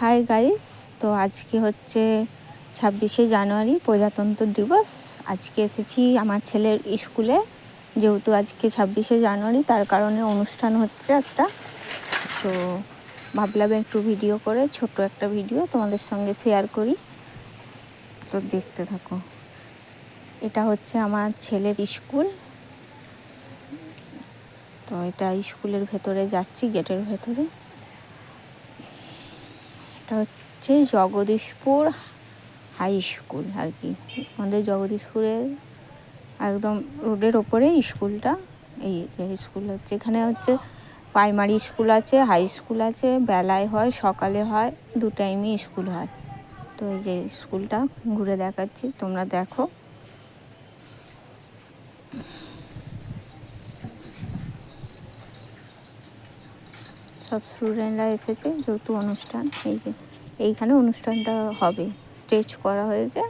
Hi guys তো আজকে হচ্ছে ছাব্বিশে জানুয়ারি, প্রজাতন্ত্র দিবস। আজকে এসেছি আমার ছেলের স্কুলে। যেহেতু আজকে ছাব্বিশে জানুয়ারি, তার কারণে অনুষ্ঠান হচ্ছে একটা। তো ভাবলাম একটু ভিডিও করে ছোট একটা ভিডিও তোমাদের সঙ্গে শেয়ার করি। তো দেখতে থাকো। এটা হচ্ছে আমার ছেলের স্কুল। তো এটা স্কুলের ভেতরে যাচ্ছি, গেটের ভেতরে। এটা হচ্ছে জগদীশপুর হাই স্কুল আর কি। আমাদের জগদীশপুরের একদম রোডের ওপরে স্কুলটা এই যে স্কুল হচ্ছে, এখানে হচ্ছে প্রাইমারি স্কুল আছে হাই স্কুল আছে, বেলায় হয়, সকালে হয়, দু টাইমই স্কুল হয়। তো এই যে স্কুলটা ঘুরে দেখাচ্ছি, তোমরা দেখো। সব স্টুডেন্টরা এসেছে যেহেতু অনুষ্ঠান, এই যে এইখানে অনুষ্ঠানটা হবে। স্টেজ করা হয়েছে।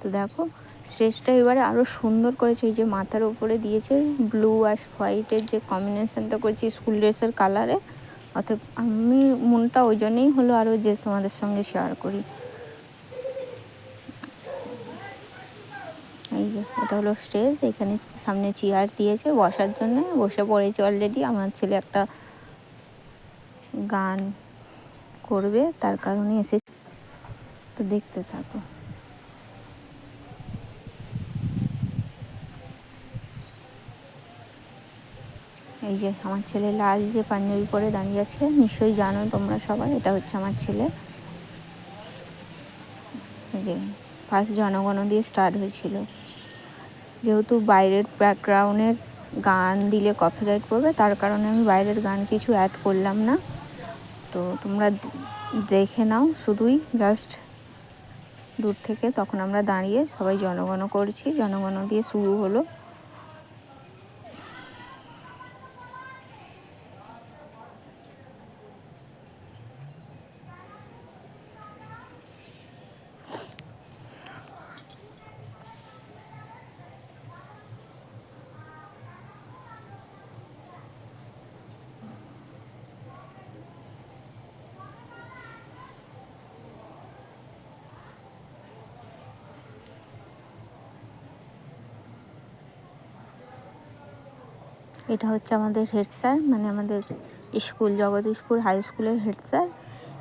তো দেখো, স্টেজটা এবারে আরও সুন্দর করেছে। এই যে মাথার উপরে দিয়েছে ব্লু আর হোয়াইটের যে কম্বিনেশনটা করেছি স্কুল ড্রেসের কালারে। অর্থাৎ আমি মনটা ওই জন্যেই হলো আরও যে তোমাদের সঙ্গে শেয়ার করি। এই যে, এটা হলো স্টেজ। এখানে সামনে চেয়ার দিয়েছে। বসার জন্য বসে পড়েছে অলরেডি আমার ছেলে একটা গান করবে, তার কারণে এসে তো দেখতে থাকো। এই যে আমার ছেলে লাল যে পাঞ্জাবি পরে দাঁড়িয়ে আছে, নিশ্চয়ই জানো তোমরা সবাই, এটা হচ্ছে আমার ছেলে। যে ফার্স্ট জনগণ দিয়ে স্টার্ট হয়েছিল। যেহেতু বাইরের ব্যাকগ্রাউন্ডের গান দিলে কপিরাইট করবে তার কারণে আমি বাইরের গান কিছু অ্যাড করলাম না। তো তোমরা দেখে নাও, শুধুই জাস্ট দূর থেকে। তখন আমরা দাঁড়িয়ে সবাই জনগণ করছি। জনগণ দিয়ে শুরু হলো। এটা হচ্ছে আমাদের হেড স্যার মানে আমাদের স্কুল জগদীশপুর হাই স্কুলের হেড স্যার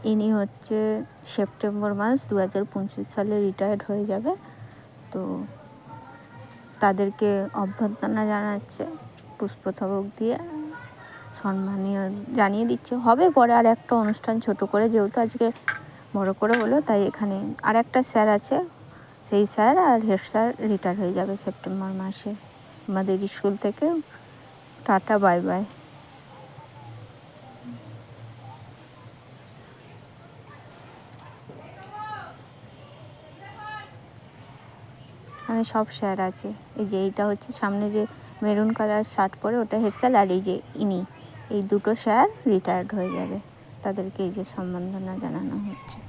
ইনি হচ্ছে সেপ্টেম্বর মাস দু হাজার পঁচিশ সালে রিটায়ার্ড হয়ে যাবে। তো তাদেরকে অভ্যর্থনা জানাচ্ছে পুষ্পস্তবক দিয়ে। সম্মানীয় জানিয়ে দিচ্ছে, হবে পরে আর একটা অনুষ্ঠান ছোট করে, যেহেতু আজকে বড় করে হলো, তাই এখানে আর একটা স্যার আছে। সেই স্যার আর হেড স্যার রিটায়ার হয়ে যাবে সেপ্টেম্বর মাসে। আমাদের স্কুল থেকে টাটা, বাই বাই। সব স্যার আছে। এই যে এইটা হচ্ছে সামনে যে মেরুন কালার শার্ট পরে ওটা হেড স্যার আর এই যে ইনি, এই দুটো স্যার রিটায়ার্ড হয়ে যাবে। তাদেরকে এই যে সম্বর্ধনা জানানো হচ্ছে।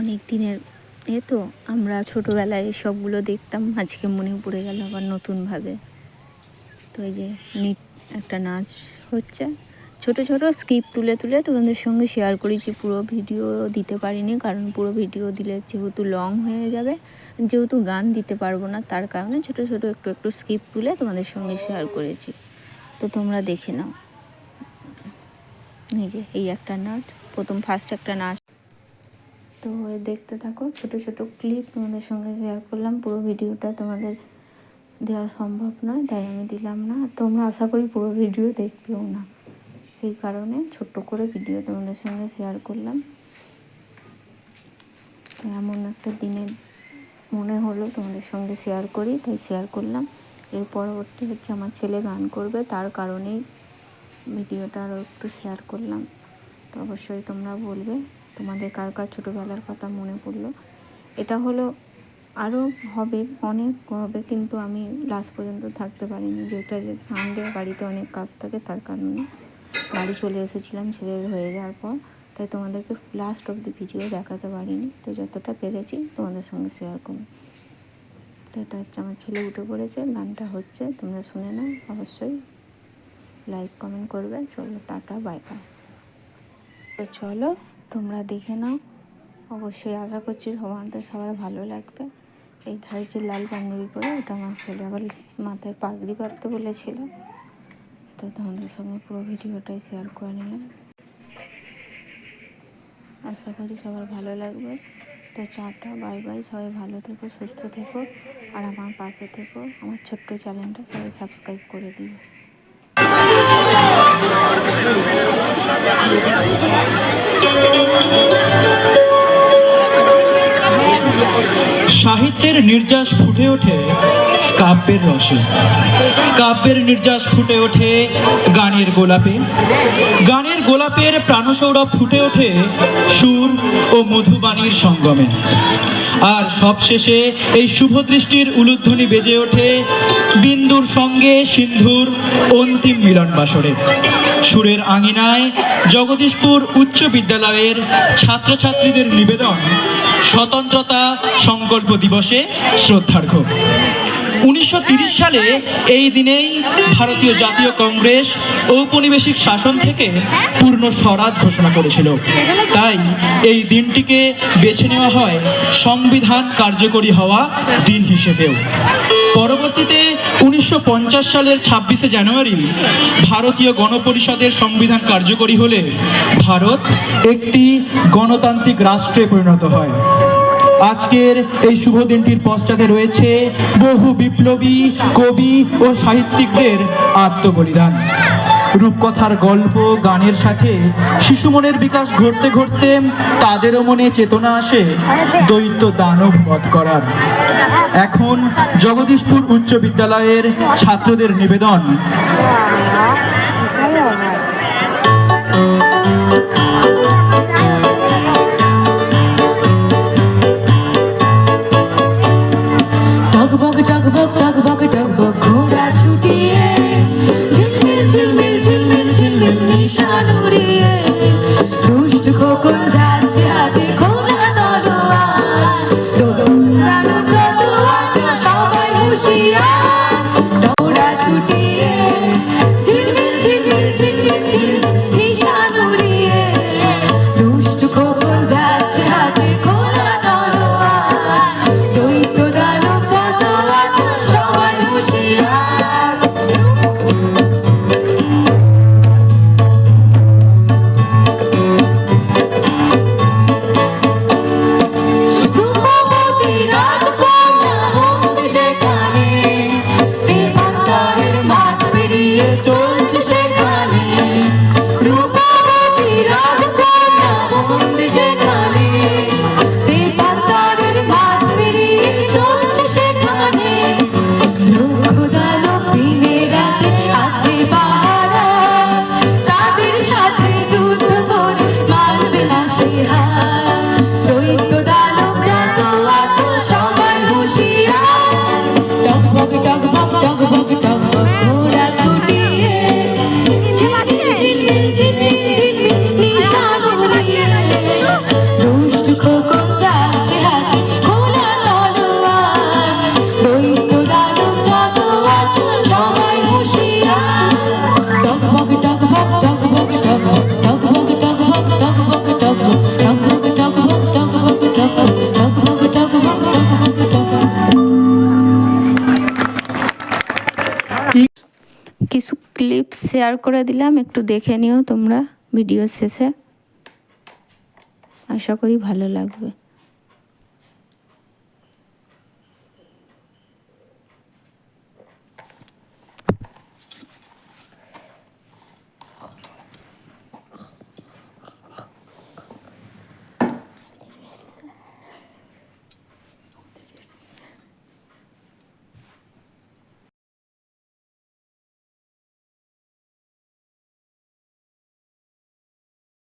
অনেক দিনের। এ তো আমরা ছোটোবেলায় সবগুলো দেখতাম, আজকে মনে পড়ে গেল আবার নতুনভাবে। তো এই যে নিট একটা নাচ হচ্ছে। ছোট ছোট স্কিপ তুলে তুলে তোমাদের সঙ্গে শেয়ার করেছি, পুরো ভিডিও দিতে পারিনি, কারণ পুরো ভিডিও দিলে যেহেতু লং হয়ে যাবে, যেহেতু গান দিতে পারব না, তার কারণে ছোট ছোট একটু একটু স্কিপ তুলে তোমাদের সঙ্গে শেয়ার করেছি। তো তোমরা দেখে নাও। এই যে, এই একটা নাচ প্রথম ফার্স্ট একটা নাচ তো দেখতে থাকো। ছোট ছোট ক্লিপ তোমাদের সঙ্গে শেয়ার করলাম। পুরো ভিডিওটা তোমাদের দেওয়া সম্ভব নয়, তাই আমি দিলাম না। তোমরা আশা করি পুরো ভিডিও দেখবেও না। সেই কারণে ছোট্ট করে ভিডিও তোমাদের সঙ্গে শেয়ার করলাম। এমন একটা দিনে মনে হলো তোমাদের সঙ্গে শেয়ার করি, তাই শেয়ার করলাম। এর পরবর্তী হচ্ছে আমার ছেলে গান করবে, তার কারণেই ভিডিওটা আরও একটু শেয়ার করলাম। তো অবশ্যই তোমরা বলবে। তোমাদের কার কার ছোটোবেলার কথা মনে পড়ল। এটা হলো আরও হবে, অনেক হবে, কিন্তু আমি লাস্ট পর্যন্ত থাকতে পারিনি। যেহেতু আজ সানডে বাড়িতে অনেক কাজ থাকে, তার কারণে বাড়ি চলে এসেছিলাম ছেলের হয়ে যাওয়ার পর। তাই তোমাদেরকে লাস্ট অব দি ভিডিও দেখাতে পারিনি। তো যতটা পেরেছি তোমাদের সঙ্গে শেয়ার করুন তো এটা হচ্ছে আমার ছেলে উঠে পড়েছে, গানটা হচ্ছে, তোমরা শুনে নাও, অবশ্যই লাইক কমেন্ট করবে। চলো, টাটা বাই বাই তো চলো তোমরা দেখে নাও। অবশ্যই আশা করছি তোমাদের সবার ভালো লাগবে। এই ধারে যে লাল পাঞ্জাবি পরে, ওটা আমার ছেলে আবার মাথায় পাগড়ি পাততে বলেছিল। তো তোমাদের সঙ্গে পুরো ভিডিওটাই শেয়ার করে নিলাম। আশা করি সবার ভালো লাগবে। তো চাটা বাই বাই সবাই ভালো থেকো, সুস্থ থেকো, আর আমার পাশে থেকো। আমার ছোট্ট চ্যানেলটা সবাই সাবস্ক্রাইব করে দিও। সাহিত্যের নির্যাস ফুটে ওঠে। কাব্যের রসে। কাব্যের নির্যাস ফুটে ওঠে গানের গোলাপে। গানের গোলাপের প্রাণসৌরভ ফুটে ওঠে সুর ও মধুবাণীর সঙ্গমে। আর সবশেষে এই শুভ দৃষ্টির উলুধ্বনি বেজে ওঠে বিন্দুর সঙ্গে সিন্ধুর অন্তিম মিলন বাসরে। সুরের আঙিনায় জগদীশপুর উচ্চ বিদ্যালয়ের ছাত্রছাত্রীদের নিবেদন স্বতন্ত্রতা সংকল্প দিবসে শ্রদ্ধার্ঘ উনিশশো সালে এই দিনেই ভারতীয় জাতীয় কংগ্রেস ঔপনিবেশিক শাসন থেকে পূর্ণ স্বরাজ ঘোষণা করেছিল। তাই এই দিনটিকে বেছে নেওয়া হয় সংবিধান কার্যকরী হওয়া দিন হিসেবেও। পরবর্তীতে উনিশশো পঞ্চাশ সালের ছাব্বিশে জানুয়ারি ভারতীয় গণপরিষদের সংবিধান কার্যকরী হলে ভারত একটি গণতান্ত্রিক রাষ্ট্রে পরিণত হয়। আজকের এই শুভ দিনটির পশ্চাতে রয়েছে বহু বিপ্লবী, কবি ও সাহিত্যিকদের আত্মবলিদান। রূপকথার গল্প, গানের সাথে শিশু মনের বিকাশ ঘটতে ঘটতে তাদেরও মনে চেতনা আসে দৈত্য দানব বধ করার। এখন জগদীশপুর উচ্চ বিদ্যালয়ের ছাত্রদের নিবেদন। ক্লিপ শেয়ার করে দিলাম একটু দেখে নিও তোমরা ভিডিও শেষে। আশা করি ভালো লাগবে।